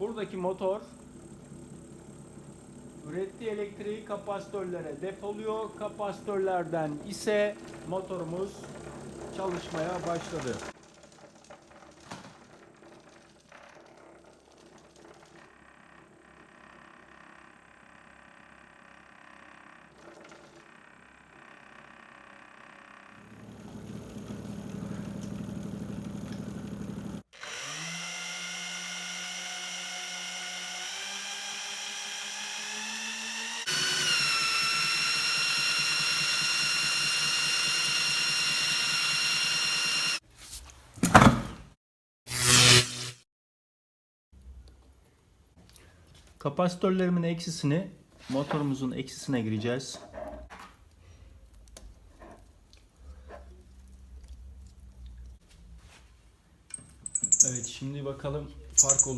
Buradaki motor ürettiği elektriği kapasitörlere depoluyor. Kapasitörlerden ise motorumuz çalışmaya başladı. Kapasitörlerimin eksisini motorumuzun eksisine gireceğiz. Evet şimdi bakalım fark